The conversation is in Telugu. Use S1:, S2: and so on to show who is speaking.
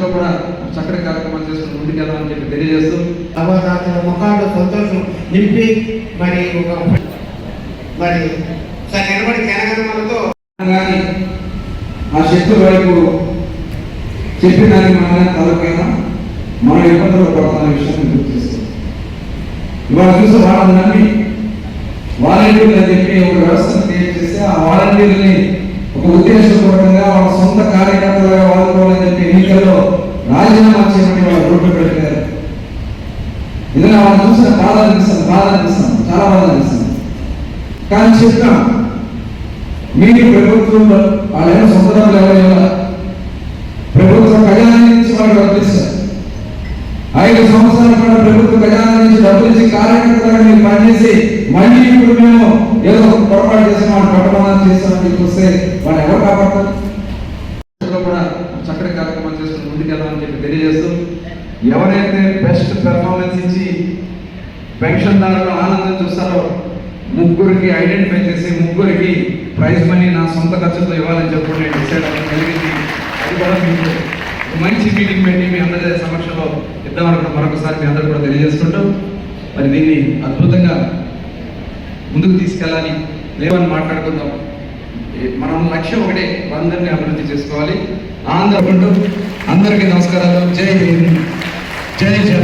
S1: భవిష్యత్తులో కూడా చక్కటి కార్యక్రమాలు చేసుకుని ముందుకెళ్దామని చెప్పి తెలియజేస్తూ
S2: అవగాహన ముఖాలు సంతోషం నింపి మరి ఒక మరి నిలబడి జనగణమలతో
S1: కానీ ఆ శక్తి వైపు చెప్పిన తలకైనా మన ఇబ్బందులు పడుతున్న విషయాన్ని గుర్తిస్తాం ఇవాళ చూసి వాళ్ళని నమ్మి వాలంటీర్లు అని చెప్పి ఒక వ్యవస్థను క్రియేట్ చేస్తే ఆ వాలంటీర్ని ఒక ఉద్దేశపూర్వకంగా వాళ్ళ సొంత ఎన్నికల్లో రాజీనామా చేయమని వాళ్ళ రోడ్లు పెట్టారు. ఇదే వాళ్ళని చూసిన బాధ అనిపిస్తాను బాధ అనిపిస్తాను చాలా బాధ అనిపిస్తాను కానీ చెప్తాం మీరు ప్రభుత్వంలో వాళ్ళేమో సొంత డబ్బులు ఎవరు ప్రభుత్వ ఖజానా నుంచి వాళ్ళు వర్తిస్తారు ఐదు సంవత్సరాల కూడా ప్రభుత్వ ఖజానా నుంచి డబ్బులు ఇచ్చి కార్యకర్తలుగా మీరు పనిచేసి మళ్ళీ ఇప్పుడు మేము ఏదో ఒక పొరపాటు చేసిన వాళ్ళు పట్టణాలు చేస్తామని చెప్పి వస్తే వాళ్ళు ఎవరు కాపాడతారు? కార్యక్రమాలు చెప్పి తెలియజేస్తూ ఎవరైతే బెస్ట్ పెర్ఫార్మెన్స్ ఇచ్చి పెన్షన్దారులు ఆనందం చూస్తారో ముగ్గురికి ఐడెంటిఫై చేసి ముగ్గురికి ప్రైజ్ మనీ నా సొంత ఖర్చుతో ఇవ్వాలని చెప్పి నేను డిసైడ్ కలిగింది అది కూడా మీకు మంచి మీటింగ్ పెట్టి మీ అందరి సమక్షంలో ఇద్దామనుకున్న మరొకసారి మీ అందరూ కూడా తెలియజేసుకుంటూ. మరి దీన్ని అద్భుతంగా ముందుకు తీసుకెళ్ళాలి. లేవని మాట్లాడుకుందాం. లక్ష్యం ఒకటే అందరినీ అభివృద్ధి చేసుకోవాలి. ఆంధ్ర అందరికీ నమస్కారాలు. జై హింద్. జై జై